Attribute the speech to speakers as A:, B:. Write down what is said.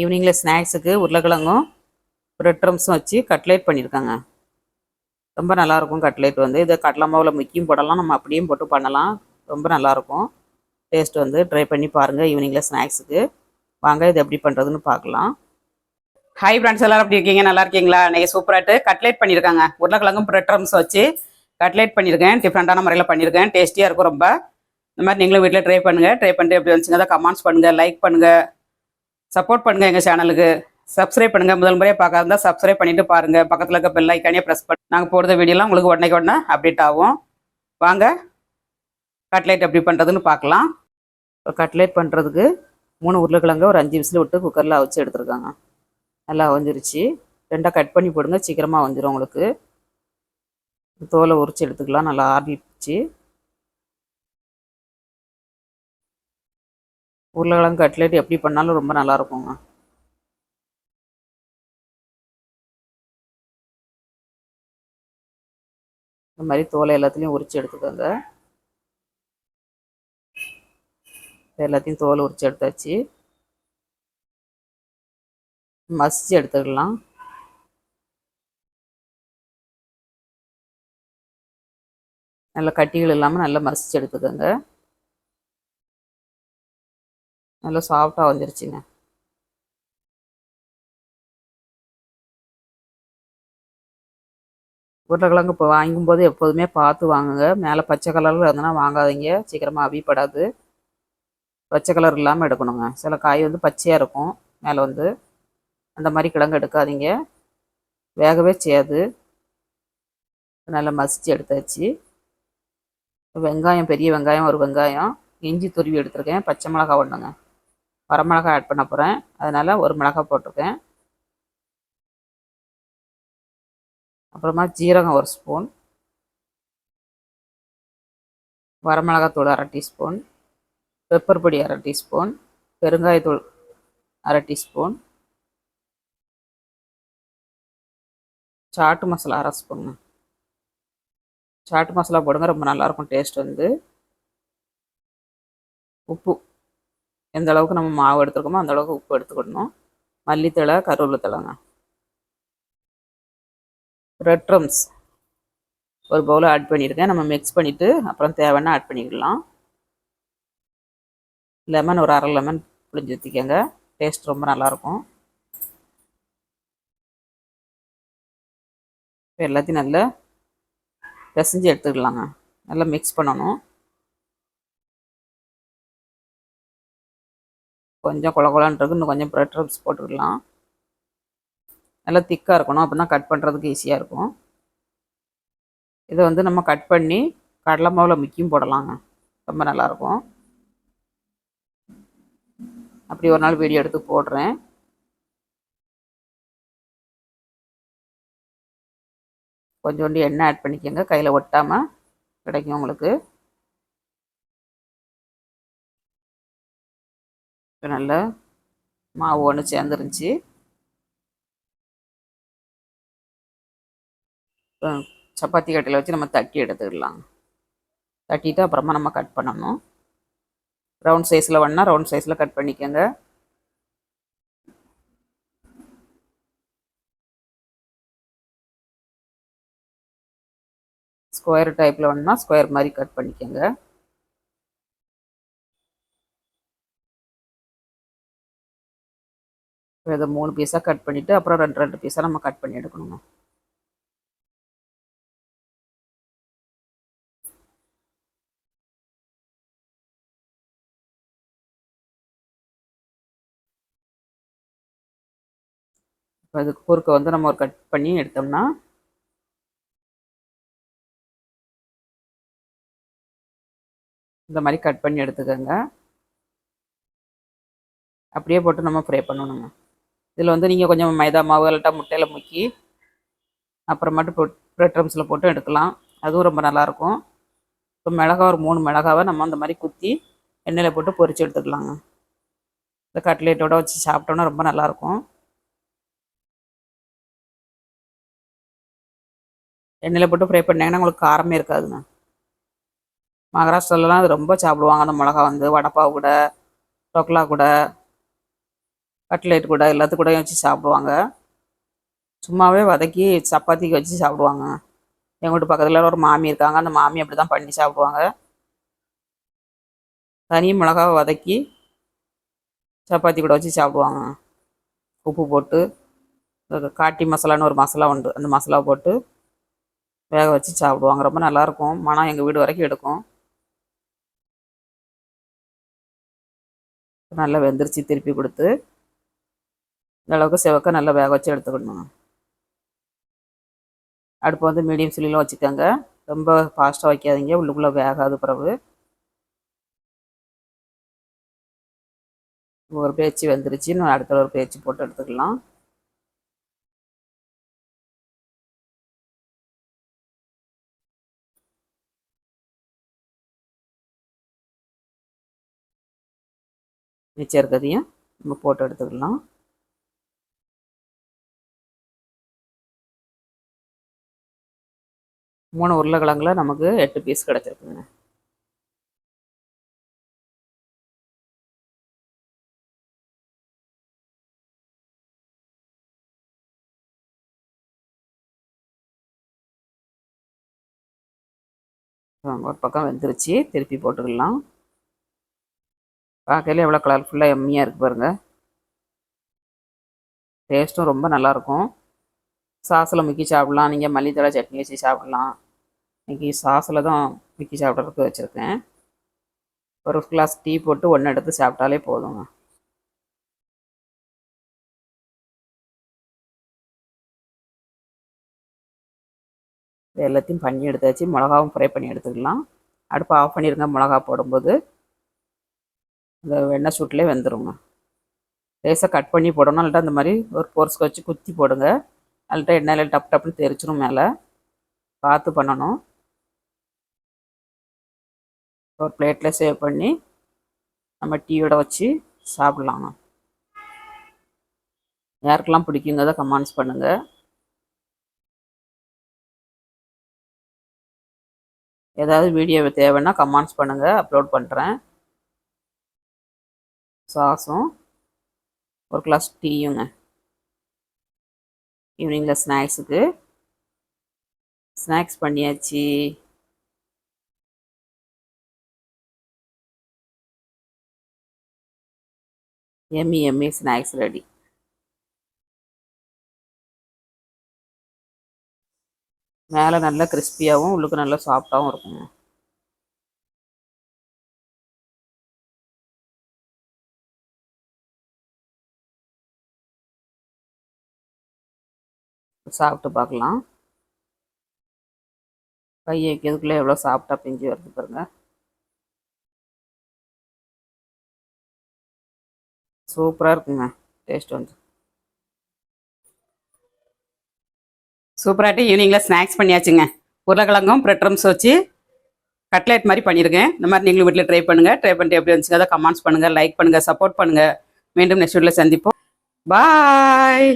A: ஈவினிங்கில் ஸ்நாக்ஸுக்கு உருளைக்கிழங்கும் ப்ரெட் ட்ரம்ஸும் வச்சு கட்லேட் பண்ணியிருக்காங்க ரொம்ப நல்லாயிருக்கும் கட்லேட் வந்து இதை கடலை மாவில் முக்கியம் போடலாம் நம்ம அப்படியும் போட்டு பண்ணலாம் ரொம்ப நல்லாயிருக்கும் டேஸ்ட் வந்து ட்ரை பண்ணி பாருங்கள் ஈவினிங்கில் ஸ்நாக்ஸுக்கு வாங்க இது எப்படி பண்ணுறதுன்னு பார்க்கலாம் ஹை ஃப்ரெண்ட்ஸ் எல்லோரும் எப்படி இருக்கீங்க நல்லா இருக்கீங்களா நீங்கள் சூப்பராகிட்டு கட்லேட் பண்ணியிருக்காங்க உருளைக்கிழங்கும் ப்ரெட் ட்ரம்ஸ் வச்சு கட்லேட் பண்ணியிருக்கேன் டிஃப்ரெண்ட்டான முறையில் பண்ணியிருக்கேன் டேஸ்டியாக இருக்கும் ரொம்ப இந்த மாதிரி நீங்களும் வீட்டில் ட்ரை பண்ணுங்கள் ட்ரை பண்ணிட்டு எப்படி வந்துச்சுங்க அதை கமெண்ட்ஸ் பண்ணுங்கள் லைக் பண்ணுங்கள் சப்போர்ட் பண்ணுங்கள் எங்கள் சேனலுக்கு சப்ஸ்கிரைப் பண்ணுங்கள் முதல் முறையாக பார்க்காத இருந்தால் சப்ஸ்கிரைப் பண்ணிட்டு பாருங்கள் பக்கத்தில் இருக்க பெல் ஐக்கானே ப்ரெஸ் பண்ணி நாங்கள் போடுற வீடியோலாம் உங்களுக்கு உடனே உடனே அப்டேட் ஆகும் வாங்க கட்லைட் எப்படி பண்ணுறதுன்னு பார்க்கலாம் இப்போ கட்லைட் பண்ணுறதுக்கு மூணு உருளைக்கிழங்கு ஒரு அஞ்சு விசில் விட்டு குக்கரில் அவிச்சு எடுத்துருக்காங்க நல்லா அவஞ்சிருச்சு ரெண்டாக கட் பண்ணி போடுங்க சீக்கிரமாக வந்துடும் உங்களுக்கு தோலை உரிச்சு எடுத்துக்கலாம் நல்லா ஆறிச்சு உருளைக்கிழங்கு கட்லெட் எப்படி பண்ணாலும் ரொம்ப நல்லா இருக்குங்க இந்த மாதிரி தோலை எல்லாத்துலேயும் உரித்து எடுத்துக்கோங்க எல்லாத்தையும் தோலை உரிச்சு எடுத்தாச்சு மசிச்சு எடுத்துக்கலாம் நல்ல கட்டிகள் இல்லாமல் நல்லா மசிச்சு எடுத்துக்கோங்க நல்லா சாஃப்டாக வந்துருச்சுங்க உருளைக்கிழங்கு இப்போ வாங்கும்போது எப்போதுமே பார்த்து வாங்குங்க மேலே பச்சை கலரில் இருந்ததுன்னா வாங்காதீங்க சீக்கிரமாக அவிப்படாது பச்சை கலர் இல்லாமல் எடுக்கணுங்க சில காய் வந்து பச்சையாக இருக்கும் மேலே வந்து அந்த மாதிரி கிழங்கு எடுக்காதீங்க வேகவே செய்யாது நல்லா மசித்து எடுத்தாச்சு வெங்காயம் பெரிய வெங்காயம் ஒரு வெங்காயம் இஞ்சி துருவி எடுத்துருக்கேன் பச்சை மிளகா ஒன்றுங்க வரமிளகா ஆட் பண்ண போகிறேன் அதனால் ஒரு மிளகாய் போட்டிருக்கேன் அப்புறமா ஜீரகம் ஒரு ஸ்பூன் வரமிளகாத்தூள் அரை டீஸ்பூன் பெப்பர் பொடி அரை டீஸ்பூன் பெருங்காயத்தூள் அரை டீஸ்பூன் சாட்டு மசாலா அரை ஸ்பூன் சாட்டு மசாலா போடுங்க ரொம்ப நல்லாயிருக்கும் டேஸ்ட் வந்து உப்பு எந்த அளவுக்கு நம்ம மாவு எடுத்துருக்கோமோ அந்த அளவுக்கு உப்பு எடுத்துக்கிடணும் மல்லித்தலை கருவேப்பிலைங்க ரெட் ட்ரம்ஸ் ஒரு பவுல் ஆட் பண்ணியிருக்கேன் நம்ம மிக்ஸ் பண்ணிவிட்டு அப்புறம் தேவைன்னா ஆட் பண்ணிக்கலாம் லெமன் ஒரு அரை லெமன் புளிஞ்சு ஊற்றிக்கங்க டேஸ்ட் ரொம்ப நல்லாயிருக்கும் எல்லாத்தையும் நல்லா பிசைஞ்சு எடுத்துக்கலாங்க நல்லா மிக்ஸ் பண்ணணும் கொஞ்சம் குல குலான்ட்ருக்கு இன்னும் கொஞ்சம் ப்ரெட் ரப்ஸ் போட்டுக்கலாம் நல்லா திக்காக இருக்கணும் அப்போ தான் கட் பண்ணுறதுக்கு ஈஸியாக இருக்கும் இதை வந்து நம்ம கட் பண்ணி கடலை மாவில் முக்கியும் போடலாங்க ரொம்ப நல்லாயிருக்கும் அப்படி ஒரு நாள் வீடியோ எடுத்து போடுறேன் கொஞ்சோண்டு எண்ணெய் ஆட் பண்ணிக்கோங்க கையில் ஒட்டாமல் கிடைக்கும் உங்களுக்கு இப்போ நல்லா மாவு ஒன்று சேர்ந்துருந்துச்சி சப்பாத்தி கட்டையில் வச்சு நம்ம தட்டி எடுத்துக்கலாம் தட்டிட்டு அப்புறமா நம்ம கட் பண்ணணும் ரவுண்ட் சைஸில் வேணால் ரவுண்ட் சைஸில் கட் பண்ணிக்கோங்க ஸ்கொயர் டைப்பில் வேணுன்னா ஸ்கொயர் மாதிரி கட் பண்ணிக்கோங்க இதை மூணு பீஸாக கட் பண்ணிவிட்டு அப்புறம் ரெண்டு ரெண்டு பீஸாக நம்ம கட் பண்ணி எடுக்கணுங்க இப்போ அதுக்கு குறுக்க வந்து நம்ம ஒரு கட் பண்ணி எடுத்தோம்னா இந்த மாதிரி கட் பண்ணி எடுத்துக்கோங்க அப்படியே போட்டு நம்ம ஃப்ரை பண்ணணுங்க இதில் வந்து நீங்கள் கொஞ்சம் மைதா மாவு இல்லாட்டா முட்டையில் முக்கி அப்புறமாட்டு ப்ரெட் ட்ரம்ஸில் போட்டு எடுக்கலாம் அதுவும் ரொம்ப நல்லாயிருக்கும் இப்போ மிளகா ஒரு மூணு மிளகாவை நம்ம அந்த மாதிரி குத்தி எண்ணெயில் போட்டு பொரித்து எடுத்துக்கலாங்க இந்த கட்லேட்டோட வச்சு சாப்பிட்டோன்னா ரொம்ப நல்லாயிருக்கும் எண்ணெயில் போட்டு ஃப்ரை பண்ணிங்கன்னா உங்களுக்கு காரமே இருக்காதுங்க மகாராஷ்டிராலலாம் அது ரொம்ப சாப்பிடுவாங்க அந்த மிளகா வந்து வடப்பா கூட டொக்லா கூட கட்லேட் கூட எல்லாத்து கூடயும் வச்சு சாப்பிடுவாங்க சும்மாவே வதக்கி சப்பாத்திக்கு வச்சு சாப்பிடுவாங்க எங்கள் வீட்டு பக்கத்தில் ஒரு மாமி இருக்காங்க அந்த மாமி அப்படி தான் பண்ணி சாப்பிடுவாங்க தனி மிளகாவை வதக்கி சப்பாத்தி கூட வச்சு சாப்பிடுவாங்க உப்பு போட்டு காட்டி மசாலான்னு ஒரு மசாலா உண்டு அந்த மசாலா போட்டு வேக வச்சு சாப்பிடுவாங்க ரொம்ப நல்லாயிருக்கும் மனம் எங்கள் வீடு வரைக்கும் எடுக்கும் நல்லா வெந்துருச்சு திருப்பி கொடுத்து இந்தளவுக்கு செவக்க நல்லா வேக வச்சு எடுத்துக்கணுங்க அடுப்பு வந்து மீடியம் சில்லில் வச்சுக்கோங்க ரொம்ப ஃபாஸ்ட்டாக வைக்காதீங்க உள்ளுக்குள்ளே வேகாது பிறகு ஒரு பேச்சு வந்துருச்சு நான் அடுத்த ஒரு பேச்சு போட்டு எடுத்துக்கலாம் மிச்சம் இருக்கிறதையும் நம்ம போட்டு எடுத்துக்கலாம் மூணு உருளைக்கிழங்குல நமக்கு எட்டு பீஸ் கிடச்சிருக்குங்க ஒரு பக்கம் வெந்துருச்சு திருப்பி போட்டுக்கலாம் பார்க்கல எவ்வளோ கலர்ஃபுல்லாக எம்மியாக இருக்குது பாருங்கள் டேஸ்ட்டும் ரொம்ப நல்லாயிருக்கும் சாசில் முக்கி சாப்பிட்லாம் நீங்கள் மல்லித்தலை சட்னி வச்சு சாப்பிட்லாம் இன்றைக்கி சாஸில் தான் முக்கி சாப்பிட்றதுக்கு வச்சுருக்கேன் ஒரு கிளாஸ் டீ போட்டு ஒன்று எடுத்து சாப்பிட்டாலே போதுங்க எல்லாத்தையும் பண்ணி எடுத்தாச்சு மிளகாவும் ஃப்ரை பண்ணி எடுத்துக்கலாம் அடுப்பு ஆஃப் பண்ணிடுங்க மிளகா போடும்போது இந்த வெண்ணெய் சூட்டிலே வெந்துடுங்க லேசாக கட் பண்ணி போடணும் இல்லாட்டா அந்த மாதிரி ஒரு போர்ஸ்க்கு வச்சு குத்தி போடுங்க அல்ட்டா எண்ணெயில் டப் டப்னு தெரிச்சிடும் மேலே பார்த்து பண்ணணும் ஒரு பிளேட்டில் சேவ் பண்ணி நம்ம டீயோட வச்சு சாப்பிட்லாங்க யாருக்கெல்லாம் பிடிக்குங்கிறத கமெண்ட்ஸ் பண்ணுங்கள் ஏதாவது வீடியோ தேவைன்னா கமெண்ட்ஸ் பண்ணுங்கள் அப்லோட் பண்ணுறேன் சாஸும் ஒரு கிளாஸ் டீயுங்க ஈவினிங்கில் ஸ்நாக்ஸுக்கு ஸ்நாக்ஸ் பண்ணியாச்சு எம்மி எம்மி ஸ்நாக்ஸ் ரெடி மேலே நல்லா கிறிஸ்பியாகவும் உள்ளுக்கு நல்லா சாஃப்டாகவும் இருக்குங்க சாப்பிட்டு பார்க்கலாம் கையை வைக்கிறதுக்குள்ளே எவ்வளோ சாப்பிட்டா பிஞ்சு வருது பாருங்கள் சூப்பராக இருக்குங்க டேஸ்ட் வந்து சூப்பராகிட்டு ஈவினிங்கில் ஸ்நாக்ஸ் பண்ணியாச்சுங்க உருளைக்கிழங்கும் ப்ரெட் ரம்ஸ் வச்சு கட்லேட் மாதிரி பண்ணியிருக்கேன் இந்த மாதிரி நீங்களும் வீட்டில் ட்ரை பண்ணுங்கள் ட்ரை பண்ணிட்டு எப்படி வந்துச்சுங்க அதை கமெண்ட்ஸ் பண்ணுங்கள் லைக் பண்ணுங்கள் சப்போர்ட் பண்ணுங்கள் மீண்டும் நெக்ஸ்ட் வீட்டில் சந்திப்போம் பாய்